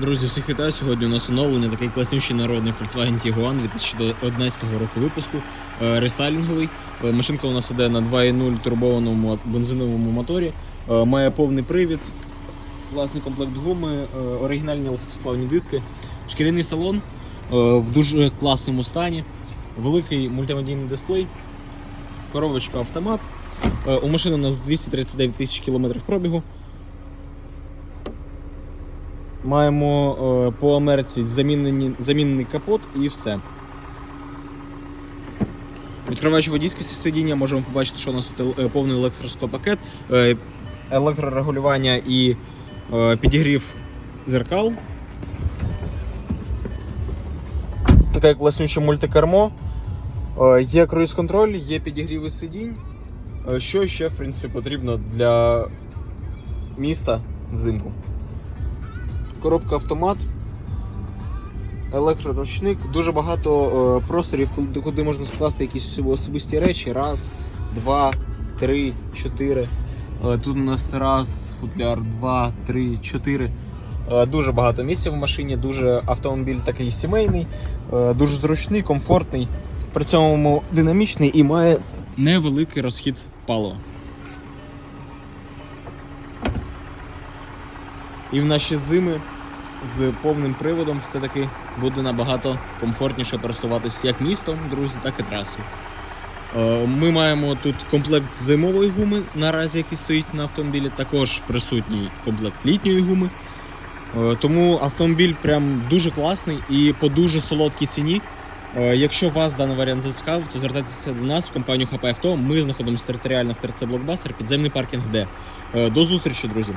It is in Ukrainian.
Друзі, всіх вітаю. Сьогодні у нас оновлення такий класнющий народний Volkswagen Tiguan 2011 року випуску. е, Рестайлінговий. Е, Машинка у нас іде на 2.0 турбованому бензиновому моторі. Е, Має повний привід, класний комплект гуми, оригінальні легкосплавні диски, шкіряний салон в дуже класному стані, великий мультимедійний дисплей, коробочка автомат. У машини у нас 239 тисяч кілометрів пробігу. Маємо е, по Америці замінені, замінений капот і все. Відкриваючи водійське сидіння, можемо побачити, що у нас тут е, повний електростопакет, е, електрорегулювання і підігрів зеркал. Таке класнюче мультикермо. Е, Є круїз-контроль, є підігріви сидінь. Що ще, в принципі, потрібно для міста взимку? Коробка автомат, електроручник, дуже багато е, просторів, куди, можна скласти якісь особисті речі. Раз, два, три, чотири. Е, тут у нас раз, футляр, два, три, чотири. Е, дуже багато місця в машині, дуже автомобіль такий сімейний, дуже зручний, комфортний, при цьому динамічний і має невеликий розхід палива. І в наші зими з повним приводом все-таки буде набагато комфортніше пересуватися як містом, друзі, так і трасою. Е, Ми маємо тут комплект зимової гуми, наразі який стоїть на автомобілі, також присутній комплект літньої гуми. Е, Тому автомобіль прям дуже класний і по дуже солодкій ціні. Е, Якщо вас даний варіант зацікавив, то звертайтеся до нас в компанію ХП Авто. Ми знаходимося територіально в ТРЦ Блокбастер, підземний паркінг Д. До зустрічі, друзі!